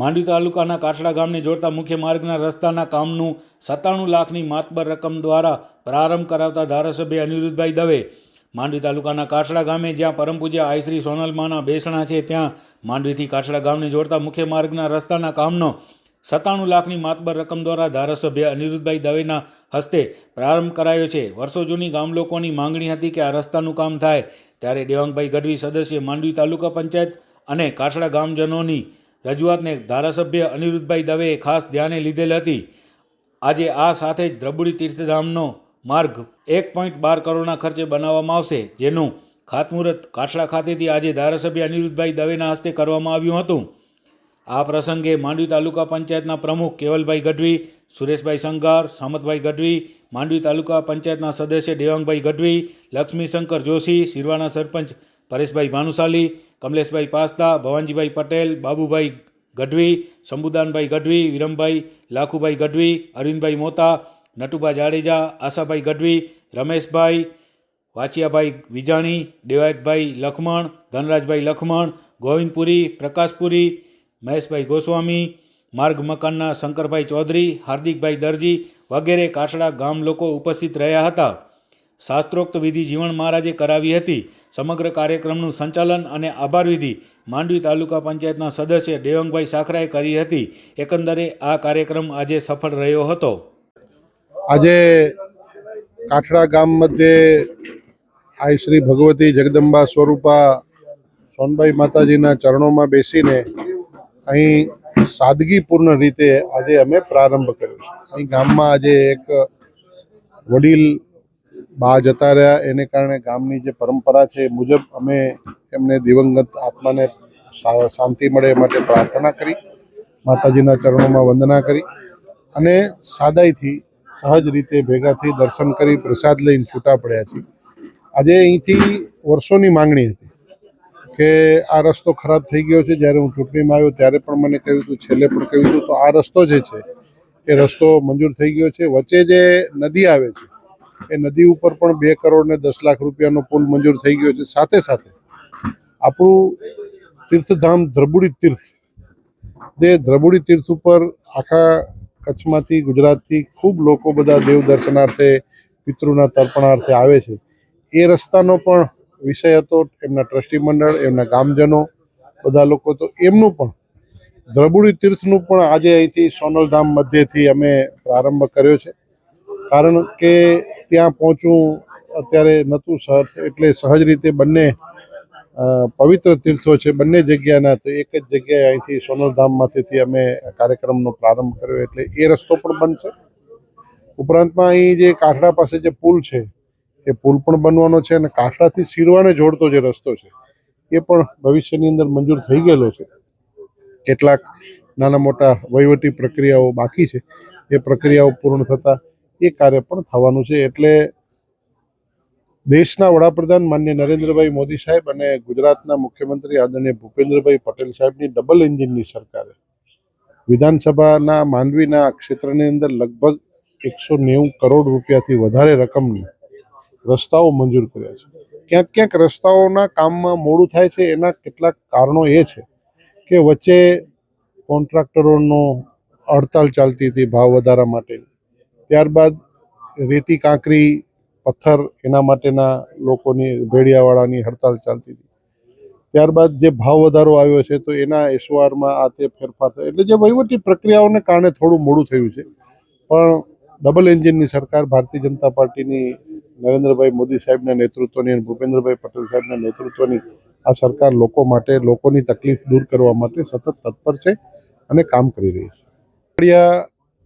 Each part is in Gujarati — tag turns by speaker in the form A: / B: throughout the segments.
A: માંડવી તાલુકાના કાઠડા ગામને જોડતા મુખ્ય માર્ગના રસ્તાના કામનું સત્તાણું લાખની માતબર રકમ દ્વારા પ્રારંભ કરાવતા ધારાસભ્ય અનિરુદ્ધભાઈ દવે. માંડવી તાલુકાના કાઠડા ગામે જ્યાં પરમ પૂજ્ય આઈ શ્રી સોનલમાના બેસણા છે, ત્યાં માંડવીથી કાઠડા ગામને જોડતા મુખ્ય માર્ગના રસ્તાના કામનો સત્તાણું લાખની માતબર રકમ દ્વારા ધારાસભ્ય અનિરુદ્ધભાઈ દવેના હસ્તે પ્રારંભ કરાયો છે. વર્ષો જૂની ગામ લોકોની માંગણી હતી કે આ રસ્તાનું કામ થાય. ત્યારે દેવાંગભાઈ ગઢવી સદસ્ય માંડવી તાલુકા પંચાયત અને કાઠડા ગામજનોની રજૂઆતને ધારાસભ્ય અનિરુદ્ધભાઈ દવેએ ખાસ ધ્યાને લીધેલ હતી. આજે આ સાથે જ દ્રબુડી તીર્થધામનો માર્ગ એક પોઈન્ટ બાર કરોડના ખર્ચે બનાવવામાં આવશે, જેનું ખાતમુહૂર્ત કાઠડા ખાતેથી આજે ધારાસભ્ય અનિરુદ્ધભાઈ દવેના હસ્તે કરવામાં આવ્યું હતું. આ પ્રસંગે માંડવી તાલુકા પંચાયતના પ્રમુખ કેવલભાઈ ગઢવી, સુરેશભાઈ સંઘાર, સામતભાઈ ગઢવી, માંડવી તાલુકા પંચાયતના સદસ્ય દેવાંગભાઈ ગઢવી, લક્ષ્મીશંકર જોશી, શિરવાના સરપંચ પરેશભાઈ ભાનુશાલી, કમલેશભાઈ પાસ્તા, ભવાનજીભાઈ પટેલ, બાબુભાઈ ગઢવી, શંભુદાનભાઈ ગઢવી, વિરમભાઈ લાખુભાઈ ગઢવી, અરવિંદભાઈ મોતા, નટુભા જાડેજા, આશાભાઈ ગઢવી, રમેશભાઈ વાચિયાભાઈ વિજાણી, દેવાયતભાઈ લખમણ, ધનરાજભાઈ લખમણ, ગોવિંદપુરી, પ્રકાશપુરી, મહેશભાઈ ગોસ્વામી, માર્ગ મકાનના શંકરભાઈ ચૌધરી, હાર્દિકભાઈ દરજી વગેરે કાઠડા ગામ લોકો ઉપસ્થિત રહ્યા હતા. શાસ્ત્રોક્ત વિધિ જીવણ મહારાજે કરાવી હતી. સમગ્ર કાર્યક્રમનું સંચાલન અને આભાર વિધિ માંડવી તાલુકા પંચાયતના સદસ્ય દેવંગભાઈ સાખરાએ કરી હતી. એકંદરે આ કાર્યક્રમ આજે સફળ રહ્યો હતો.
B: આજે કાઠડા ગામ મધ્યે આઈ શ્રી ભગવતી જગદંબા સ્વરૂપા સોનબાઈ માતાજીના ચરણોમાં બેસીને અહીં સાદગીપૂર્ણ રીતે આજે અમે પ્રારંભ કર્યો છે. અહીં ગામમાં આજે એક વડીલ બા જતા રહ્યા. એને કારણે ગામની જે પરંપરા છે એ મુજબ અમે એમને દિવંગત આત્માને શાંતિ મળે એ માટે પ્રાર્થના કરી, માતાજીના ચરણોમાં વંદના કરી અને સાદાઈથી, સહજ રીતે ભેગા થઈ દર્શન કરી પ્રસાદ લઈને છૂટા પડ્યા છીએ. આજે અહીંથી વર્ષોની માંગણી હતી કે આ રસ્તો ખરાબ થઈ ગયો છે. જ્યારે હું ચૂંટણીમાં આવ્યો ત્યારે પણ મને કહ્યું હતું, છેલ્લે પણ કહ્યું હતું, તો આ રસ્તો જે છે એ રસ્તો મંજૂર થઈ ગયો છે. વચ્ચે જે નદી આવે છે એ નદી ઉપર પણ બે કરોડ ને દસ લાખ રૂપિયાનો પુલ મંજૂર થઈ ગયો છે. સાથે સાથે આપણું તીર્થધામ દ્રબુડી તીર્થ, જે દ્રબુડી તીર્થ ઉપર આખા કચ્છમાંથી ગુજરાતથી ખૂબ લોકો બધા દેવ દર્શનાર્થે, પિતૃના તર્પણાર્થે આવે છે. એ રસ્તાનો પણ વિષય હતો એમના ટ્રસ્ટી મંડળ, એમના ગામજનો, બધા લોકો. તો એમનું પણ દ્રબુડી તીર્થનું પણ આજે અહીંથી સોનલધામ મધ્યથી અમે પ્રારંભ કર્યો છે. કારણ કે ત્યાં પહોંચવું અત્યારે નહોતું સહજ, એટલે સહજ રીતે બંને પવિત્ર તીર્થો છે બંને જગ્યાના, તો એક જ જગ્યાએ અહીંથી સોનલધામમાંથી અમે કાર્યક્રમનો પ્રારંભ કર્યો, એટલે એ રસ્તો પણ બનશે. ઉપરાંતમાં અહીં જે કાઠડા પાસે જે પુલ છે, એ પુલ પણ બનવાનો છે અને કાઠડાથી સિરવાને જોડતો જે રસ્તો છે, એ પણ ભવિષ્યની અંદર મંજૂર થઈ ગયેલો છે. કેટલાક નાના મોટા વહીવટી પ્રક્રિયાઓ બાકી છે, એ પ્રક્રિયાઓ પૂર્ણ થતાં એ કાર્ય પણ થવાનું છે એટલે દેશના વડાપ્રધાન માન્ય નરેન્દ્રભાઈ મોદી સાહેબ અને ગુજરાતના મુખ્યમંત્રી આદરણીય ભૂપેન્દ્રભાઈ પટેલ સાહેબની ડબલ એન્જિનની સરકારે. વિધાનસભાના માંડવીના ક્ષેત્રની અંદર લગભગ એકસો નેવું કરોડ રૂપિયાથી વધારે રકમની રસ્તાઓ મંજૂર કર્યા છે. ક્યાંક ક્યાંક રસ્તાઓના કામમાં મોડું થાય છે, એના કેટલાક કારણો એ છે કે વચ્ચે કોન્ટ્રાક્ટરોનો હડતાલ ચાલતી હતી ભાવ વધારા માટે. ત્યારબાદ રેતી, કાંકરી, પથ્થર એના માટેના લોકોની ભેડિયાવાળાની હડતાલ ચાલતી હતી. ત્યારબાદ જે ભાવ વધારો આવ્યો છે તો એના એસવારમાં આ તે ફેરફાર થયો. એટલે જે વહીવટી પ્રક્રિયાઓને કારણે થોડું મોડું થયું છે. પણ ડબલ એન્જિનની સરકાર ભારતીય જનતા પાર્ટીની, નરેન્દ્રભાઈ મોદી સાહેબના નેતૃત્વની અને ભૂપેન્દ્રભાઈ પટેલ સાહેબના નેતૃત્વની આ સરકાર લોકો માટે, લોકોની તકલીફ દૂર કરવા માટે સતત તત્પર છે અને કામ કરી રહી છે.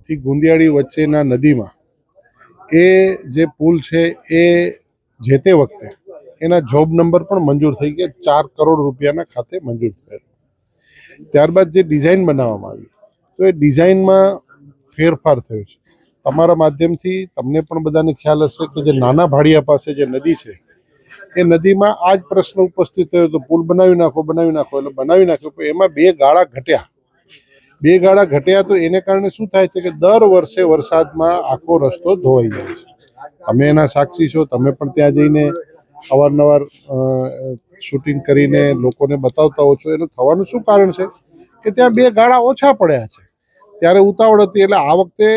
B: ગુંદિયાથી ગુંદિયાળી વચ્ચેના નદીમાં એ જે પુલ છે એ જે તે વખતે એના જોબ નંબર પણ મંજૂર થઈ ગયા. ચાર કરોડ રૂપિયાના ખાતે મંજૂર થયેલ ત્યારબાદ જે ડિઝાઇન બનાવવામાં આવી, તો એ ડિઝાઇનમાં ફેરફાર થયો છે. તમારા માધ્યમથી તમને પણ બધાને ખ્યાલ હશે કે જે નાના ભાડિયા પાસે જે નદી છે, એ નદીમાં આ જ પ્રશ્ન ઉપસ્થિત થયો તો પુલ બનાવી નાખો બનાવી નાખો, એટલે બનાવી નાખ્યો, પણ એમાં બે ગાળા ઘટ્યા. બે ગાળા ઘટ્યા તો એને કારણે શું થાય છે કે દર વર્ષે વરસાદમાં આખો રસ્તો ધોવાઈ જાય છે. તમે એના સાક્ષી છો, તમે પણ ત્યાં જઈને અવારનવાર શૂટિંગ કરીને લોકોને બતાવતા હો છો. એનું થવાનું શું કારણ છે કે ત્યાં બે ગાળા ઓછા પડ્યા છે. ત્યારે ઉતાવળ હતી. એટલે આ વખતે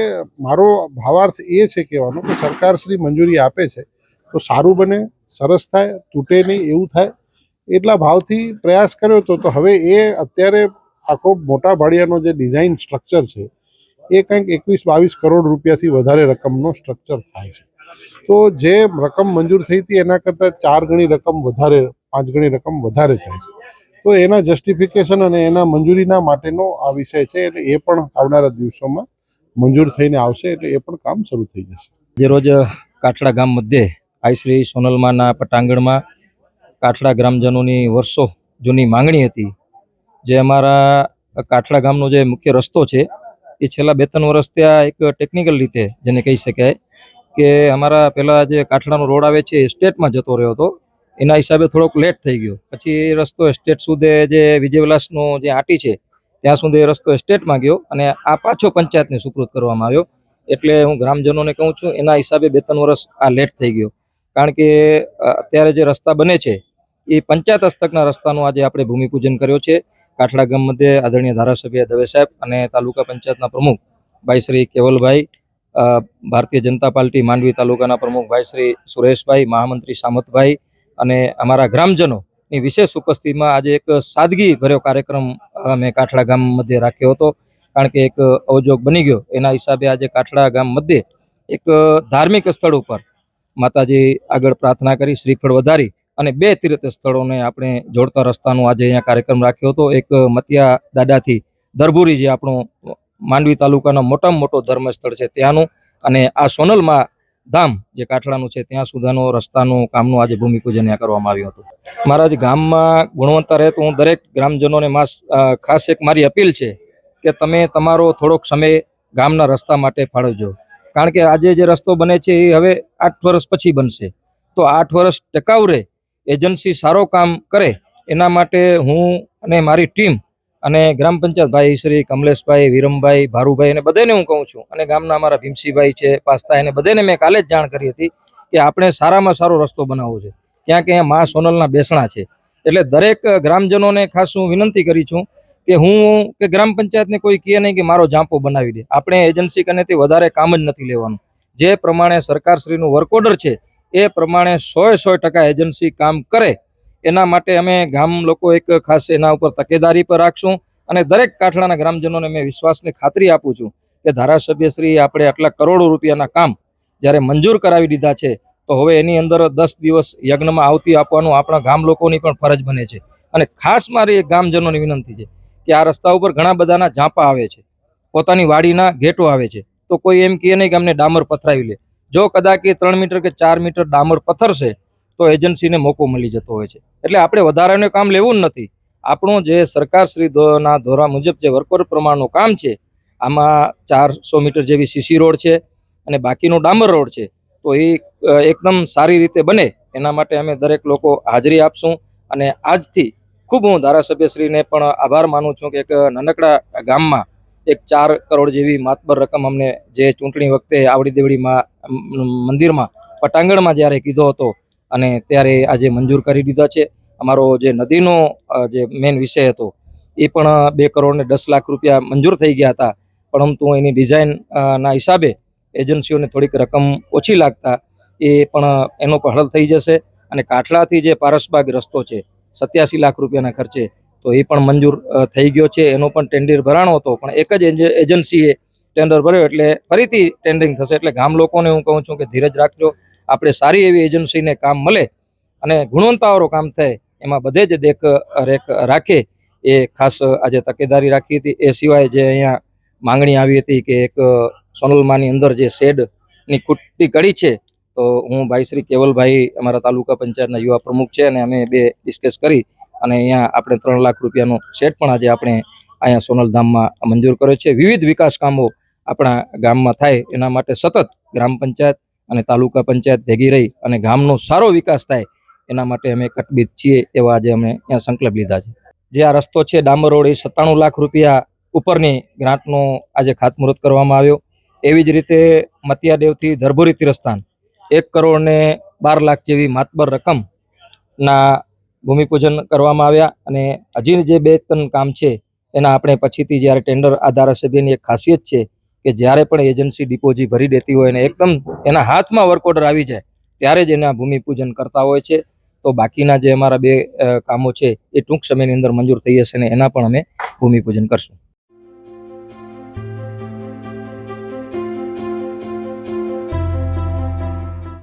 B: મારો ભાવાર્થ એ છે કહેવાનો કે સરકારશ્રી મંજૂરી આપે છે તો સારું બને, સરસ થાય, તૂટે નહીં, એવું થાય એટલા ભાવથી પ્રયાસ કર્યો હતો તો હવે એ અત્યારે આખો મોટા ભાડિયાનો જે ડિઝાઇન સ્ટ્રક્ચર છે, એ કંઈક એકવીસ બાવીસ કરોડ રૂપિયાથી વધારે રકમનો સ્ટ્રક્ચર થાય છે. તો જે રકમ મંજૂર થઈ હતી, એના કરતાં ચાર ગણી રકમ વધારે, પાંચ ગણી રકમ વધારે થાય છે. તો એના જસ્ટિફિકેશન અને એના મંજૂરીના માટેનો આ વિષય છે, એટલે એ પણ આવનારા દિવસોમાં મંજૂર થઈને આવશે, એટલે એ પણ કામ શરૂ થઈ જશે.
C: જે રોજ કાઠડા ગામ મધ્યે, આઈ શ્રી સોનલમાના પટાંગણમાં કાઠડા ગ્રામજનોની વર્ષો જૂની માંગણી હતી. જે અમારા કાઠલા ગામનો જે મુખ્ય રસ્તો છે, એ છેલ્લા બે ત્રણ વર્ષ ત્યાં એક ટેકનિકલ રીતે, જેને કહી શકાય, કે અમારા પહેલાં જે કાઠલાનો રોડ આવે છે, એ સ્ટેટમાં જતો રહ્યો હતો. એના હિસાબે થોડોક લેટ થઈ ગયો. પછી એ રસ્તો સ્ટેટ સુધી જે વિજયવિલાસનો જે આંટી છે, ત્યાં સુધી એ રસ્તો સ્ટેટમાં ગયો અને આ પાછો પંચાયતને સુકૃત કરવામાં આવ્યો. એટલે હું ગ્રામજનોને કહું છું, એના હિસાબે બે ત્રણ વર્ષ આ લેટ થઈ ગયો. કારણ કે અત્યારે જે રસ્તા બને છે, એ પંચાયત હસ્તકના રસ્તાનું આજે આપણે ભૂમિપૂજન કર્યો છે. કાઠડા ગામ મધ્યે આદરણીય ધારાસભ્ય દવે સાહેબ અને તાલુકા પંચાયતના પ્રમુખ ભાઈ શ્રી કેવલભાઈ ભારતીય જનતા પાર્ટી માંડવી તાલુકાના પ્રમુખ ભાઈ શ્રી સુરેશભાઈ, મહામંત્રી સામતભાઈ અને અમારા ગ્રામજનોની વિશેષ ઉપસ્થિતિમાં આજે એક સાદગી ભર્યો કાર્યક્રમ અમે કાઠડા ગામ મધ્યે રાખ્યો હતો. કારણ કે એક અવજોગ બની ગયો. એના હિસાબે આજે કાઠડા ગામ મધ્યે એક ધાર્મિક સ્થળ ઉપર માતાજી આગળ પ્રાર્થના કરી, શ્રીફળ વધારી અને બે તીર્થ સ્થળોને આપણે જોડતા રસ્તાનો આજે અહીંયા કાર્યક્રમ રાખ્યો હતો. એક મતિયા દાદાથી ધરભુરી જે આપણું માંડવી તાલુકાનો મોટામાં મોટો ધર્મ સ્થળ છે ત્યાંનું. અને આ સોનલમાં ધામ જે કાઠડાનું છે ત્યાં સુધાનો રસ્તાનું કામનું આજે ભૂમિપૂજન અહીંયા કરવામાં આવ્યું હતું. મારા જે ગામમાં ગુણવત્તા રહે તો હું દરેક ગ્રામજનોને માસ ખાસ એક મારી અપીલ છે કે તમે તમારો થોડોક સમય ગામના રસ્તા માટે ફાળવજો. કારણ કે આજે જે રસ્તો બને છે એ હવે આઠ વર્ષ પછી બનશે. તો આઠ વર્ષ ટકાઉ રહે એજન્સી સારો કામ કરે, એના માટે હું અને મારી ટીમ અને ગ્રામ પંચાયત ભાઈ શ્રી કમલેશભાઈ, વિરમભાઈ, ભારુભાઈ અને બધાને હું કહું છું અને ગામના અમારા ભીમસીભાઈ છે, પાસ્તા એને બધાને મેં કાલે જ જાણ કરી હતી કે આપણે સારામાં સારો રસ્તો બનાવવો છે. ક્યાં ક્યાં મા સોનલના બેસણા છે. એટલે દરેક ગ્રામજનોને ખાસ હું વિનંતી કરી છું કે હું કે ગ્રામ પંચાયતને કોઈ કહે નહીં કે મારો જાંપો બનાવી દે. આપણે એજન્સી કનેથી વધારે કામ જ નથી લેવાનું. જે પ્રમાણે સરકારશ્રીનું વર્ક ઓર્ડર છે એ પ્રમાણે સોએ સો ટકા એજન્સી કામ કરે. એના માટે અમે ગામ લોકો એક ખાસ એના ઉપર તકેદારી પર રાખશું અને દરેક કાઠડાના ગ્રામજનોને મેં વિશ્વાસની ખાતરી આપું છું કે ધારાસભ્યશ્રી આપણે આટલા કરોડો રૂપિયાના કામ જ્યારે મંજૂર કરાવી દીધા છે, તો હવે એની અંદર દસ દિવસ યજ્ઞમાં આવતી આપવાનું આપણા ગામ લોકોની પણ ફરજ બને છે. અને ખાસ મારી એક ગામજનોની વિનંતી છે કે આ રસ્તા ઉપર ઘણા બધાના ઝાંપા આવે છે. પોતાની વાડીના ગેટો આવે છે. તો કોઈ એમ કહે નહીં કે અમને ડામર પથરાવી લે. જો કદાચ એ ત્રણ મીટર કે ચાર મીટર ડામર પથરશે તો એજન્સીને મોકો મળી જતો હોય છે. એટલે આપણે વધારાનું કામ લેવું જ નથી. આપણું જે સરકારશ્રીના ધોરા મુજબ જે વર્કર પ્રમાણનું કામ છે, આમાં ચારસો મીટર જેવી સીસી રોડ છે અને બાકીનો ડામર રોડ છે, તો એ એકદમ સારી રીતે બને. એના માટે અમે દરેક લોકો હાજરી આપશું અને આજથી ખૂબ હું ધારાસભ્યશ્રીને પણ આભાર માનું છું કે એક નાનકડા ગામમાં એક ચાર કરોડ જેવી માતબર રકમ અમને જે ચૂંટણી વખતે આવડી દેવડીમાં મંદિરમાં, પટાંગણમાં જ્યારે કીધો હતો અને ત્યારે આજે મંજૂર કરી દીધા છે. અમારો જે નદીનો જે મેઇન વિષય હતો, એ પણ બે કરોડ ને દસ લાખ રૂપિયા મંજૂર થઈ ગયા હતા. પરંતુ એની ડિઝાઇનના હિસાબે એજન્સીઓને થોડીક રકમ ઓછી લાગતા એ પણ એનો પણ થઈ જશે. અને કાઠલાથી જે પારસબાગ રસ્તો છે, સત્યાસી લાખ રૂપિયાના ખર્ચે તો એ પણ મંજૂર થઈ ગયો છે. એનો પણ ટેન્ડર ભરાણો હતો, પણ એક જ એજન્સીએ ટેન્ડર ભર્યો એટલે ફરીથી ટેન્ડરિંગ થશે. એટલે ગામ લોકોને હું કહું છું કે ધીરજ રાખજો. આપણે સારી એવી એજન્સીને કામ મળે અને ગુણવત્તાવાળું કામ થાય, એમાં બધે જ દેખ, રેખ રાખે. એ ખાસ આજે તકેદારી રાખી હતી. એ સિવાય જે અહીંયા માંગણી આવી હતી કે એક સોનલમાની અંદર જે શેડની ખૂટતી કડી છે તો હું ભાઈ શ્રી કેવલભાઈ અમારા તાલુકા પંચાયતના યુવા પ્રમુખ છે અને અમે બે ડિસ્કસ કરી અને અહીંયા આપણે ત્રણ લાખ રૂપિયાનો સેટ પણ આજે આપણે અહીંયા સોનલધામમાં મંજૂર કર્યો છે. વિવિધ વિકાસ કામો આપણા ગામમાં થાય, એના માટે સતત ગ્રામ પંચાયત અને તાલુકા પંચાયત ભેગી રહી અને ગામનો સારો વિકાસ થાય, એના માટે અમે કટબીત છીએ એવા આજે અમે અહીંયા સંકલ્પ લીધા છે. જે આ રસ્તો છે ડામર રોડ એ સત્તાણું લાખ રૂપિયા ઉપરની ગ્રાન્ટનો આજે ખાતમુહૂર્ત કરવામાં આવ્યો. એવી જ રીતે મતિયાદેવથી ધરભુરી તીરસ્થાન એક કરોડ ને બાર લાખ જેવી માતબર રકમના ભૂમિપૂજન કરવામાં આવ્યા અને હજી જે બે ત્રણ કામ છે, એના આપણે પછીથી જ્યારે ટેન્ડર આ ધારાસભ્યની એક ખાસિયત છે કે જ્યારે પણ એજન્સી ડિપોઝિટ ભરી દેતી હોય અને એકદમ એના હાથમાં વર્ક ઓર્ડર આવી જાય, ત્યારે જ એના ભૂમિપૂજન કરતા હોય છે. તો બાકીના જે અમારા બે કામો છે, એ ટૂંક સમયની અંદર મંજૂર થઈ જશે અને એના પણ અમે ભૂમિપૂજન કરશું.